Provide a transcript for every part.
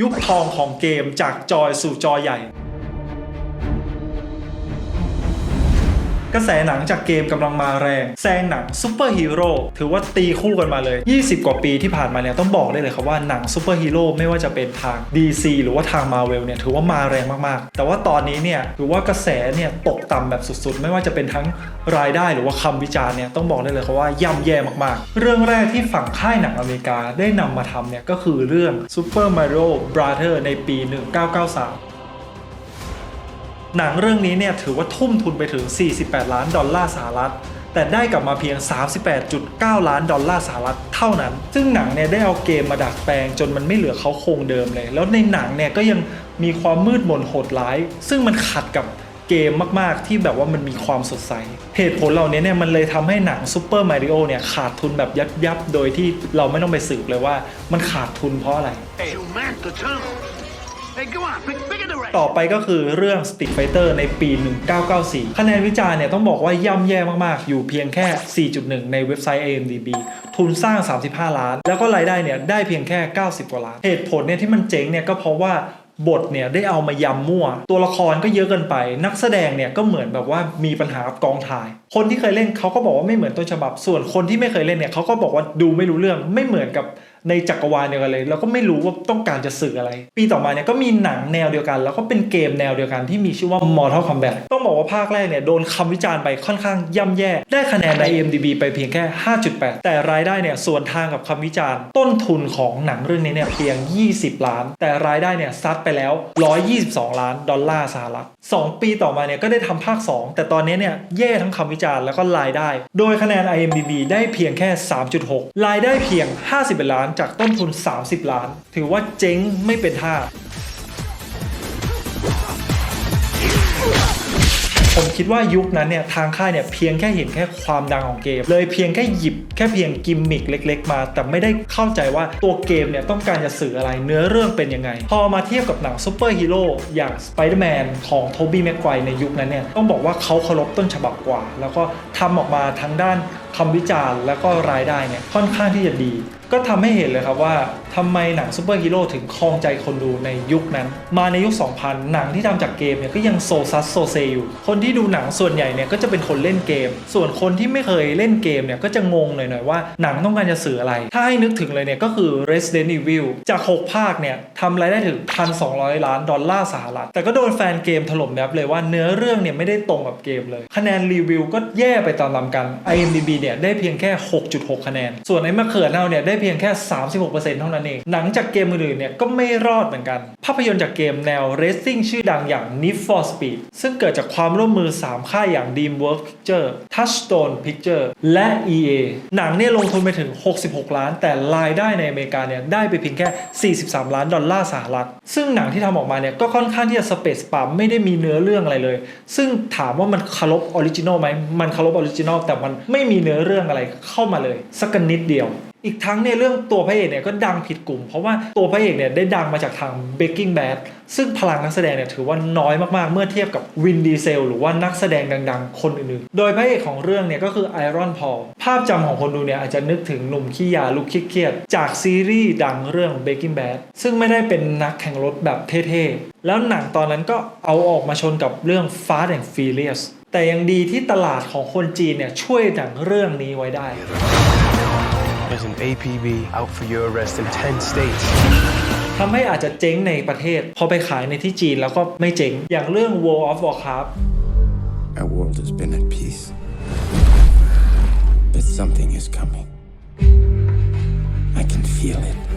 ยุคทองของเกมจากจอยสู่จอใหญ่ กระแสหนังจากเกมกำลังมาแรงแซงหนังซูเปอร์ฮีโร่ถือว่าตีคู่กันมาเลย 20 กว่าปีที่ผ่านมาเนี่ยต้องบอกได้เลยครับว่าหนังซูเปอร์ฮีโร่ไม่ว่าจะเป็นทาง DC หรือว่าทาง Marvel เนี่ยถือว่ามาแรงมากๆ แต่ว่าตอนนี้เนี่ยถือว่ากระแสเนี่ยตกต่ำแบบสุดๆ ไม่ว่าจะเป็นทั้งรายได้หรือว่าคำวิจารณ์เนี่ยต้องบอกได้เลยครับว่าย่ำแย่มากๆ เรื่องแรกที่ฝั่งค่ายหนังอเมริกาได้นำมาทำเนี่ยก็คือเรื่อง Super Mario Brother ในปี 1993 หนังเรื่องนี้เนี่ยถือว่าทุ่มทุนไปถึง 48 ล้านดอลลาร์สหรัฐ แต่ได้กลับมาเพียง 38.9 ล้านดอลลาร์สหรัฐเท่านั้น ซึ่งหนังเนี่ยได้เอาเกมมาดัดแปลงจนมันไม่เหลือเขาโครงเดิมเลย แล้วในหนังเนี่ยก็ยังมีความมืดมนโหดร้าย ซึ่งมันขัดกับเกมมาก ๆ ที่แบบว่ามันมีความสดใส เหตุผลเหล่านี้เนี่ยมันเลยทำให้หนังซูเปอร์มาริโอเนี่ยขาดทุนแบบยับยับโดยที่เราไม่ต้องไปสืบเลยว่ามันขาดทุนเพราะอะไร ต่อไปก็คือเรื่อง Street Fighter ในปี 1994 คะแนนวิจารณ์เนี่ยต้องบอกว่าย่ำแย่มากๆ อยู่เพียงแค่ 4.1 ในเว็บไซต์ AMDB ทุนสร้าง 35 ล้าน แล้วก็รายได้เนี่ยได้เพียงแค่ 90 กว่าล้าน เหตุผลเนี่ยที่มันเจ๊งเนี่ยก็เพราะว่าบทเนี่ยได้เอามายำมั่ว ตัวละครก็เยอะเกินไป นักแสดงเนี่ยก็เหมือนแบบว่ามีปัญหากับกองถ่าย คนที่เคยเล่นเขาก็บอกว่าไม่เหมือนต้นฉบับ ส่วนคนที่ไม่เคยเล่นเนี่ยเขาก็บอกว่าดูไม่รู้เรื่องไม่เหมือนกับ ในจักรวาลเดียวกันเลยแล้วก็ไม่รู้ว่าต้องการจะสื่ออะไร ปีต่อมาเนี่ยก็มีหนังแนวเดียวกัน แล้วก็เป็นเกมแนวเดียวกันที่มีชื่อว่า Mortal Kombat ต้องบอกว่าภาคแรกเนี่ยโดนคำวิจารณ์ไปค่อนข้างย่ำแย่ ได้คะแนนใน IMDb ไปเพียงแค่ 5.8 แต่รายได้เนี่ยส่วนทางกับคำวิจารณ์ ต้นทุนของหนังเรื่องนี้เนี่ยเพียง 20 ล้าน แต่รายได้เนี่ยซัดไปแล้ว 122 ล้านดอลลาร์สหรัฐ2ปีต่อมาเนี่ยก็ได้ทำภาค 2 แต่ตอนนี้เนี่ยแย่ทั้งคำวิจารณ์แล้วก็รายได้ โดยคะแนน IMDb ได้เพียงแค่ 3.6 รายได้เพียง50ล้านจากต้นทุน 30 ล้าน ถือว่าเจ๊งไม่เป็นท่า ผมคิดว่ายุคนั้นเนี่ยทางค่ายเนี่ยเพียงแค่เห็นแค่ความดังของเกม เลยเพียงแค่หยิบแค่เพียงกิมมิคเล็ก ๆ มา แต่ไม่ได้เข้าใจว่าตัวเกมเนี่ยต้องการจะสื่ออะไรเนื้อเรื่องเป็นยังไง พอมาเทียบกับหนังซูเปอร์ฮีโร่อย่างสไปเดอร์แมนของโทบี้แม็กไกวในยุคนั้นเนี่ยต้องบอกว่าเขาเคารพต้นฉบับกว่า แล้วก็ทำออกมาทั้งด้านคำวิจารณ์แล้วก็รายได้เนี่ยค่อนข้างที่จะดี ก็ทำให้เห็นเลยครับว่าทำไมหนังซูเปอร์ฮีโร่ถึงครองใจคนดูในยุคนั้น มาในยุค 2000 หนังที่ทำจากเกมเนี่ยก็ยังโซซัสโซเซอยู่ คนที่ดูหนังส่วนใหญ่เนี่ยก็จะเป็นคนเล่นเกม ส่วนคนที่ไม่เคยเล่นเกมเนี่ยก็จะงงหน่อยๆว่าหนังต้องการจะสื่ออะไร ถ้าให้นึกถึงเลยเนี่ยก็คือ Resident Evil จาก 6 ภาคเนี่ยทำรายได้ถึง 1,200 ล้านดอลลาร์สหรัฐ แต่ก็โดนแฟนเกมถล่มยับเลยว่าเนื้อเรื่องเนี่ยไม่ได้ตรงกับเกมเลย คะแนนรีวิวก็แย่ไปตามๆกัน IMDb เนี่ยได้เพียงแค่ 6.6 คะแนน ส่วนไอ้มะเขือเน่าเนี่ยได้เพียงแค่ 36%เท่านั้นเอง หนังจากเกมอื่นๆเนี่ยก็ไม่รอดเหมือนกัน ภาพยนตร์จากเกมแนว Racing ชื่อดังอย่าง Need for Speed ซึ่งเกิดจากความร่วมมือ 3 ค่ายอย่าง DreamWorks Picture Touchstone Picture และ EA หนังเนี่ยลงทุนไปถึง 66 ล้าน แต่รายได้ในอเมริกาเนี่ยได้ไปเพียงแค่ 43 ล้านดอลลาร์สหรัฐ ซึ่งหนังที่ทำออกมาเนี่ยก็ค่อนข้างที่จะสเปซปั๊มไม่ได้มีเนื้อเรื่องอะไรเลย ซึ่งถามว่ามันเคารพออริจินอลไหมมันเคารพออริจินอลแต่มันไม่มีเนื้อเรื่องอะไรเข้ามาเลยสักนิดเดียว อีกทั้งในยเรื่องตัวพระเอกเนี่ยก็ดังผิดกลุ่ม เพราะว่าตัวพระเอกเนี่ยได้ดังมาจากทาง Breaking Bad ซึ่งพลังนักแสดงเนี่ยถือว่าน้อยมากๆ เมื่อเทียบกับวินดีเซลหรือว่านักแสดงดังๆ คนอื่นๆ โดยพระเอกของเรื่องเนี่ยก็คือไอรอนพอลภาพจำของคนดูเนี่ยอาจจะนึกถึงหนุ่มขี้ยาลุกขี้เกียจจากซีรีส์ดังเรื่อง Breaking Bad ซึ่งไม่ได้เป็นนักแข่งรถแบบเท่ๆ แล้วหนังตอนนั้นก็เอาออกมาชนกับเรื่อง Fast and Furious แต่ยังดีที่ตลาดของคนจีนเนี่ยช่วยหนังเรื่องนี้ไว้ได้ There's an APB out for your arrest in 10 states. ทำให้อาจจะเจ๊งในประเทศ พอไปขายในที่จีนแล้วก็ไม่เจ๊ง อย่างเรื่อง World of Warcraft Our world has been at peace. But something is coming. I can feel it.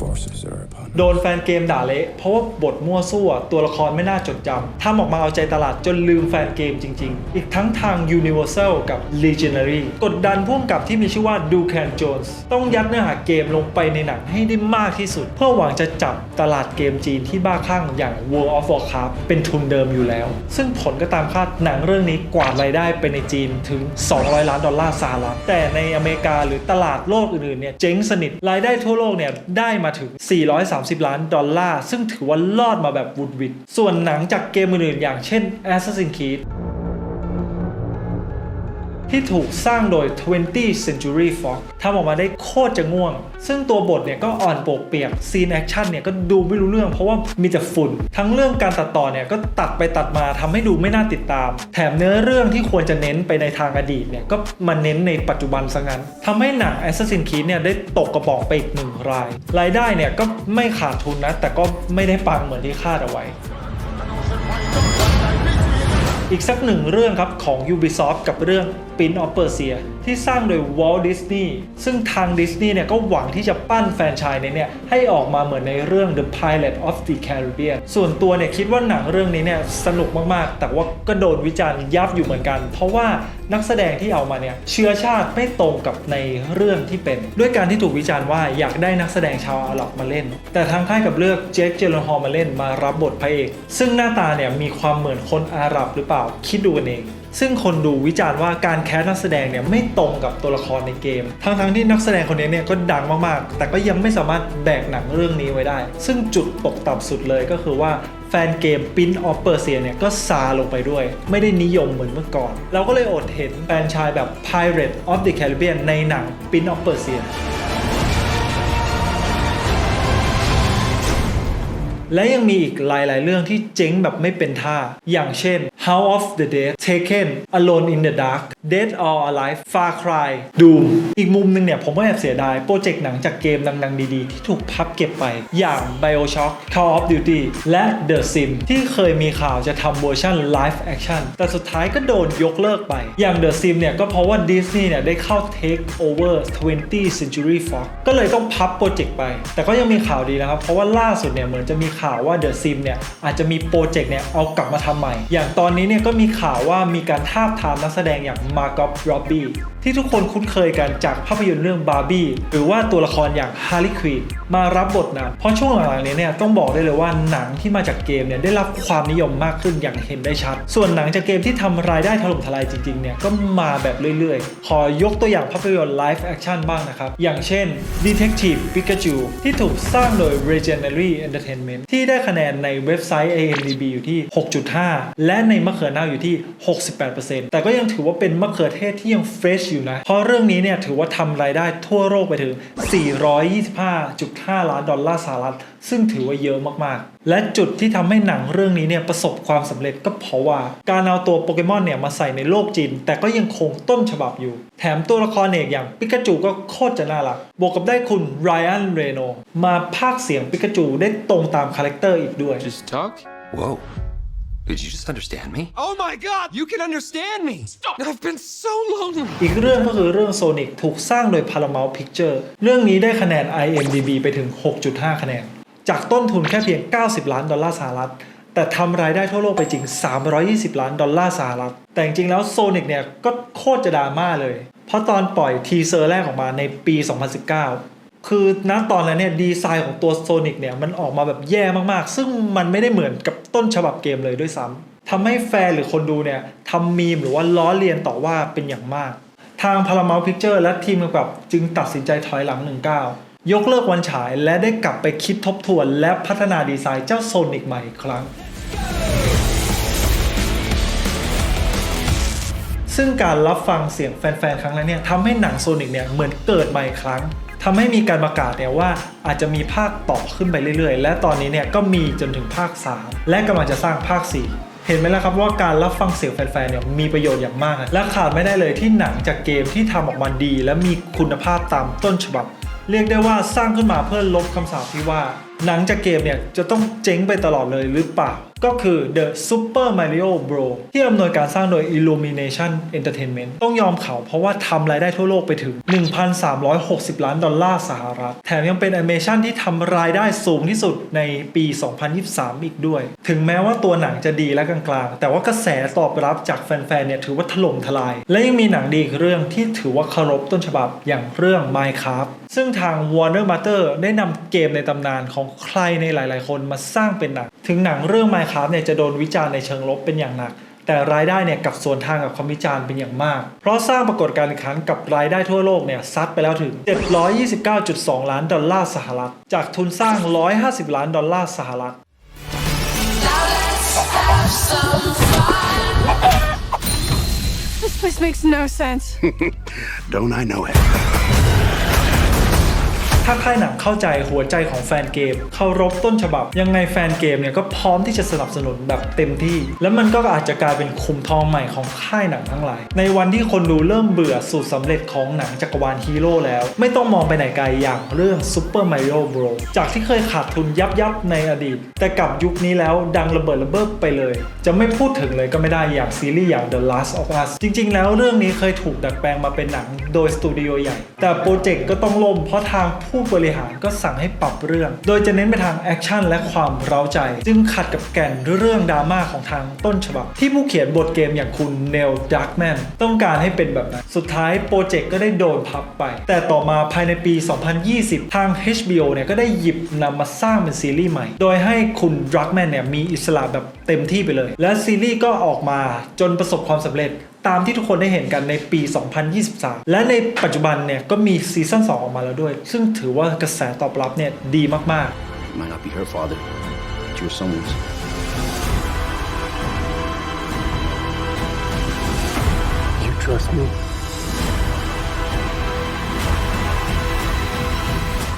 Forces are upon us. โดนแฟนเกมด่าเละเพราะว่าบทมั่วซั่วตัวละครไม่น่าจดจำทำออกมาเอาใจตลาดจนลืมแฟนเกมจริง ๆ อีกทั้งทาง Universal กับ Legendary กดดันพ่วงกับที่มีชื่อว่า d u c a n Jones ต้องยัดเนื้อหาเกมลงไปในหนังให้ได้มากที่สุด เพื่อหวังจะจับตลาดเกมจีนที่บ้าคลั่งอย่าง World of Warcraft เป็นทุนเดิมอยู่แล้ว ซึ่งผลก็ตามคาดหนังเรื่องนี้กวาดรายได้ไปในจีนถึง 200 ล้านดอลลาร์สหรัฐแต่ในอเมริกาหรือตลาดโลกอื่นๆเนี่ยเจ๊งสนิทรายได้ทั่วโลกเนี่ยได้มาถึง 430 ล้านดอลลาร์ ซึ่งถือว่ารอดมาแบบวุดวิด ส่วนหนังจากเกมอื่นๆอย่างเช่น Assassin's Creed ที่ถูกสร้างโดย 20th Century Fox ทำออกมาได้โคตรจะง่วง ซึ่งตัวบทเนี่ยก็อ่อนโปกเปียก ซีนแอคชั่นเนี่ยก็ดูไม่รู้เรื่องเพราะว่ามีแต่ฝุ่น ทั้งเรื่องการตัดต่อเนี่ยก็ตัดไปตัดมาทำให้ดูไม่น่าติดตาม แถมเนื้อเรื่องที่ควรจะเน้นไปในทางอดีตเนี่ยก็มาเน้นในปัจจุบันซะงั้นทำให้หนัง Assassin's Creed เนี่ยได้ตกกระบอกไปอีกหนึ่งราย รายได้เนี่ยก็ไม่ขาดทุนนะ แต่ก็ไม่ได้ปังเหมือนที่คาดเอาไว้ อีกสักหนึ่งเรื่องครับของ Ubisoft กับเรื่อง Prince of Persia ที่สร้างโดย Walt Disney ซึ่งทาง Disney เนี่ยก็หวังที่จะปั้นแฟนชายในเนี่ยให้ออกมาเหมือนในเรื่อง The Pirate of the Caribbean ส่วนตัวเนี่ยคิดว่าหนังเรื่องนี้เนี่ยสนุกมากๆ แต่ว่าก็โดนวิจารณ์ยับอยู่เหมือนกัน เพราะว่านักแสดงที่เอามาเนี่ยเชื้อชาติไม่ตรงกับในเรื่องที่เป็น ด้วยการที่ถูกวิจารณ์ว่าอยากได้นักแสดงชาวอาหรับมาเล่น แต่ทางค่ายกับเลือกเจคเจลฮอลมาเล่นมารับบทพระเอก ซึ่งหน้าตาเนี่ยมีความเหมือนคนอาหรับหรือเปล่าคิดดูกันเอง ซึ่งคนดูวิจารณ์ว่าการแคสนักแสดงเนี่ยไม่ตรงกับตัวละครในเกม ทั้งๆที่นักแสดงคนนี้เนี่ยก็ดังมากๆ แต่ก็ยังไม่สามารถแบกหนังเรื่องนี้ไว้ได้ ซึ่งจุดตกต่ำสุดเลยก็คือว่าแฟนเกม Pin of Persia เซียเนี่ยก็ซาลงไปด้วย ไม่ได้นิยมเหมือนเมื่อก่อน เราก็เลยอดเห็นแฟนชายแบบ Pirate of the Caribbean ในหนัง Pin of Persia และยังมีอีกหลาย ๆ เรื่องที่เจ๊งแบบไม่เป็นท่า อย่างเช่น House of the Dead Taken Alone in the Dark Dead or Alive Far Cry Doom อีกมุมหนึงเนี่ยผมก็แอบเสียดาย โปรเจกต์หนังจากเกมดัง ๆ ดี ๆ ที่ถูกพับเก็บไป อย่าง Bioshock Call of Duty และ The Sim ที่เคยมีข่าวจะทำเวอร์ชัน Live Action แต่สุดท้ายก็โดนยกเลิกไป อย่าง The Sim เนี่ยก็เพราะว่า Disney เนี่ยได้เข้า Take over 20th Century Fox ก็เลยต้องพับโปรเจกต์ไป แต่ก็ยังมีข่าวดีนะครับ เพราะว่าล่าสุดเนี่ยเหมือนจะมีข่าวว่า The Sim เนี่ยอาจจะมีโปรเจกต์เนี่ยเอากลับมาทำใหม่ อย่างตอนนี้เนี่ยก็มีข่าวว่ามีการทาบทามนักแสดงอย่าง Margot Robbie ที่ทุกคนคุ้นเคยกันจากภาพยนตร์เรื่อง Barbie หรือว่าตัวละครอย่าง Harley Quinn มารับบทนำเพราะช่วงหลังๆนี้เนี่ยต้องบอกได้เลยว่าหนังที่มาจากเกมเนี่ยได้รับความนิยมมากขึ้นอย่างเห็นได้ชัด ส่วนหนังจากเกมที่ทำรายได้ถล่มทลายจริงๆเนี่ยก็มาแบบเรื่อยๆ ขอยกตัวอย่างภาพยนตร์ Live Action บ้างนะครับ อย่างเช่น Detective Pikachu ที่ถูกสร้างโดย Legendary Entertainment ที่ได้คะแนนในเว็บไซต์ AMDB อยู่ที่ 6.5 และในมะเขือเน่าอยู่ที่ 68%แต่ก็ยังถือว่าเป็นมะเขือเทศที่ยังเฟรชอยู่นะ เพราะเรื่องนี้เนี่ยถือว่าทำรายได้ทั่วโลกไปถึง 425.5 ล้านดอลลาร์สหรัฐซึ่งถือว่าเยอะมากๆ และจุดที่ทำให้หนังเรื่องนี้เนี่ยประสบความสำเร็จก็เพราะว่า การเอาตัวโปเกมอนเนี่ยมาใส่ในโลกจีน แต่ก็ยังคงต้นฉบับอยู่ แถมตัวละครเอกอย่างปิกาจูก็โคตรจะน่ารัก บวกกับได้คุณไรอันเรโนมาพากย์เสียงปิกาจูได้ตรงตามคาแรคเตอร์อีกด้วย Just talk? Whoa. Did you just understand me? Oh my god, you can understand me! Stop! I've been so lonely! อีกเรื่องก็คือเรื่อง Sonic ถูกสร้างโดย Paramount Picture เรื่องนี้ได้คะแนน IMDb ไปถึง 6.5 คะแนน จากต้นทุนแค่เพียง 90 ล้านดอลลาร์สหรัฐ แต่ทำรายได้ทั่วโลกไปจริง 320 ล้านดอลลาร์สหรัฐ แต่จริงๆแล้ว Sonic เนี่ยก็โคตรจะดราม่าเลย เพราะตอนปล่อยทีเซอร์แรกออกมาในปี 2019 คือณตอนนั้นเนี่ยดีไซน์ของตัวโซนิกเนี่ยมันออกมาแบบแย่มากๆ ซึ่งมันไม่ได้เหมือนกับต้นฉบับเกมเลยด้วยซ้ำทำให้แฟนหรือคนดูเนี่ยทำมีมหรือว่าล้อเลียนต่อว่าเป็นอย่างมาก ทาง Paramount Picture และทีมกำกับจึงตัดสินใจถอยหลังหนึ่งก้าว ยกเลิกวันฉายและได้กลับไปคิดทบทวน และพัฒนาดีไซน์เจ้าโซนิกใหม่อีกครั้ง ซึ่งการรับฟังเสียงแฟนๆ ครั้งนั้นเนี่ยทำให้หนังโซนิกเนี่ยเหมือนเกิดใหม่ครั้งทำให้มีการประกาศเนี่ยว่าอาจจะมีภาคต่อขึ้นไปเรื่อยๆ และตอนนี้เนี่ยก็มีจนถึงภาค 3 และกำลังจะสร้างภาค 4เห็นไหมล่ะครับว่าการรับฟังเสียงแฟนๆเนี่ยมีประโยชน์อย่างมาก และขาดไม่ได้เลยที่หนังจากเกมที่ทำออกมาดี และมีคุณภาพตามต้นฉบับ เรียกได้ว่าสร้างขึ้นมาเพื่อลบคำสาปที่ว่า หนังจากเกมเนี่ยจะต้องเจ๊งไปตลอดเลยหรือเปล่า ก็คือ The Super Mario Bros ที่อำนวยการสร้างโดย Illumination Entertainment ต้องยอมเขาเพราะว่าทำรายได้ทั่วโลกไปถึง 1,360 ล้านดอลลาร์สหรัฐ แถมยังเป็นแอนิเมชันที่ทำรายได้สูงที่สุดในปี 2023 อีกด้วย ถึงแม้ว่าตัวหนังจะดีและกลางๆ แต่ว่ากระแสตอบรับจากแฟนๆ เนี่ยถือว่าถล่มทลาย และยังมีหนังดีอีกเรื่องที่ถือว่าเคารพต้นฉบับอย่างเรื่อง Minecraft ซึ่งทาง Warner Matter ได้นำเกมในตำนานของใครในหลาย ๆ คนมาสร้างเป็นหนัง ถึงหนังเรื่อง Minecraft เนี่ยจะโดนวิจารณ์ในเชิงลบเป็นอย่างหนัก แต่รายได้เนี่ยกลับสวนทางกับคำวิจารณ์เป็นอย่างมาก เพราะสร้างปรากฏการณ์อีกครั้งกับรายได้ทั่วโลกเนี่ยซัดไปแล้วถึง 729.2 ล้านดอลลาร์สหรัฐ จากทุนสร้าง 150 ล้านดอลลาร์สหรัฐ Now let's have some fun. This makes no sense. Don't I know it? ถ้าค่ายหนังเข้าใจหัวใจของแฟนเกมเคารพต้นฉบับ ยังไงแฟนเกมเนี่ยก็พร้อมที่จะสนับสนุนแบบเต็มที่ แล้วมันก็อาจจะกลายเป็นคุมทองใหม่ของค่ายหนังทั้งหลาย ในวันที่คนดูเริ่มเบื่อสูตรสำเร็จของหนังจักรวาลฮีโร่แล้ว ไม่ต้องมองไปไหนไกลอย่างเรื่อง Super Mario Bros จากที่เคยขาดทุนยับยับในอดีต แต่กลับยุคนี้แล้วดังระเบิดระเบ้อไปเลย จะไม่พูดถึงเลยก็ไม่ได้อย่างซีรีส์อย่าง The Last of Us จริง ๆ แล้วเรื่องนี้เคยถูกดัดแปลงมาเป็นหนังโดยสตูดิโอใหญ่ แต่โปรเจกต์ก็ต้องล่มเพราะทางผูู้้บริหารก็สั่งให้ปรับเรื่อง โดยจะเน้นไปทางแอคชั่นและความเร้าใจ จึงขัดกับแก่นเรื่องดราม่าของทางต้นฉบับ ที่ผู้เขียนบทเกมอย่างคุณเนลดักแมนต้องการให้เป็นแบบนั้น สุดท้ายโปรเจกต์ก็ได้โดนพับไป แต่ต่อมาภายในปี 2020 ทาง HBO เนี่ยก็ได้หยิบนำมาสร้างเป็นซีรีส์ใหม่ โดยให้คุณดักแมนเนี่ยมีอิสระแบบเต็มที่ไปเลย และซีรีส์ก็ออกมาจนประสบความสำเร็จ ตามที่ทุกคนได้เห็นกันในปี 2023 และในปัจจุบันเนี่ยก็มีซีซั่น2ออกมาแล้วด้วย ซึ่งถือว่ากระแสตอบรับเนี่ยดีมากๆ It might not be her father, but you're someone's. You trust me?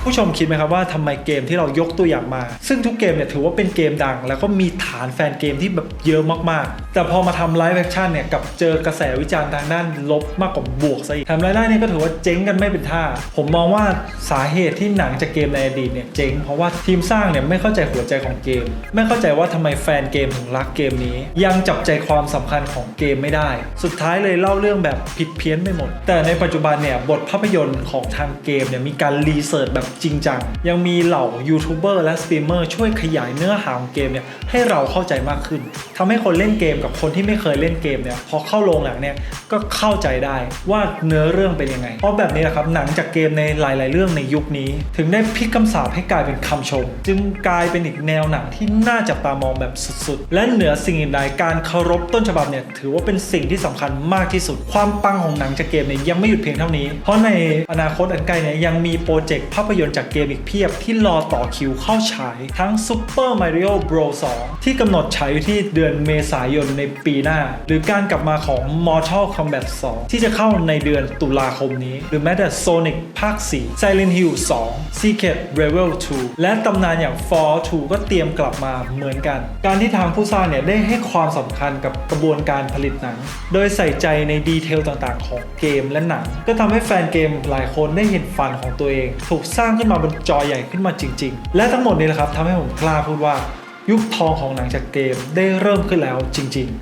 ผู้ชมคิดไหมครับว่าทำไมเกมที่เรายกตัวอย่างมา ซึ่งทุกเกมเนี่ยถือว่าเป็นเกมดัง แล้วก็มีฐานแฟนเกมที่แบบเยอะมากๆ แต่พอมาทำไลฟ์แอคชั่นเนี่ยกับเจอกระแสวิจารณ์ทางด้านลบมากกว่าบวกซะอีกทำรายได้เนี่ยก็ถือว่าเจ๊งกันไม่เป็นท่า ผมมองว่าสาเหตุที่หนังจากเกมในอดีตเนี่ยเจ๊งเพราะว่าทีมสร้างเนี่ยไม่เข้าใจหัวใจของเกม ไม่เข้าใจว่าทำไมแฟนเกมถึงรักเกมนี้ ยังจับใจความสำคัญของเกมไม่ได้ สุดท้ายเลยเล่าเรื่องแบบผิดเพี้ยนไปหมด แต่ในปัจจุบันเนี่ยบทภาพยนตร์ของทางเกมเนี่ยมีการรีเสิร์ชแบบจริงจัง ยังมีเหล่ายูทูบเบอร์และสตรีมเมอร์ช่วยขยายเนื้อหาของเกมเนี่ยให้เราเข้าใจมากขึ้นทำให้คนเล่นเกมกับคนที่ไม่เคยเล่นเกมเนี่ยพอเข้าโรงหนังเนี่ยก็เข้าใจได้ว่าเนื้อเรื่องเป็นยังไง เพราะแบบนี้แหละครับหนังจากเกมในหลาย ๆ เรื่องในยุคนี้ ถึงได้พลิกคำสาปให้กลายเป็นคำชม จึงกลายเป็นอีกแนวหนังที่น่าจับตามองแบบสุด ๆ และเหนือสิ่งอื่นใดการเคารพต้นฉบับเนี่ยถือว่าเป็นสิ่งที่สำคัญมากที่สุด ความปังของหนังจากเกมเนี่ยยังไม่หยุดเพียงเท่านี้ เพราะในอนาคตอันใกล้เนี่ยยังมีโปรเจกต์ภาพยนตร์จากเกมอีกเพียบที่รอต่อคิวเข้าฉาย ทั้ง Super Mario Bros 2 ที่กำหนดฉายอยู่ที่เดือนเมษายนในปีหน้า หรือการกลับมาของ Mortal Kombat 2 ที่จะเข้าในเดือนตุลาคมนี้ หรือแม้แต่ Sonic ภาค 4 Silent Hill 2 Secret Level 2 และตำนานอย่าง Fall 2 ก็เตรียมกลับมาเหมือนกัน การที่ทางผู้สร้างเนี่ยได้ให้ความสำคัญกับกระบวนการผลิตหนัง โดยใส่ใจในดีเทลต่างๆ ของเกมและหนัง ก็ทำให้แฟนเกมหลายคนได้เห็นฝันของตัวเอง ถูกสร้างขึ้นมาบนจอใหญ่ขึ้นมาจริง ๆ และทั้งหมดนี้แหละครับทำให้ผมกล้าพูดว่ายุคทองของหนังจากเกมได้เริ่มขึ้นแล้วจริง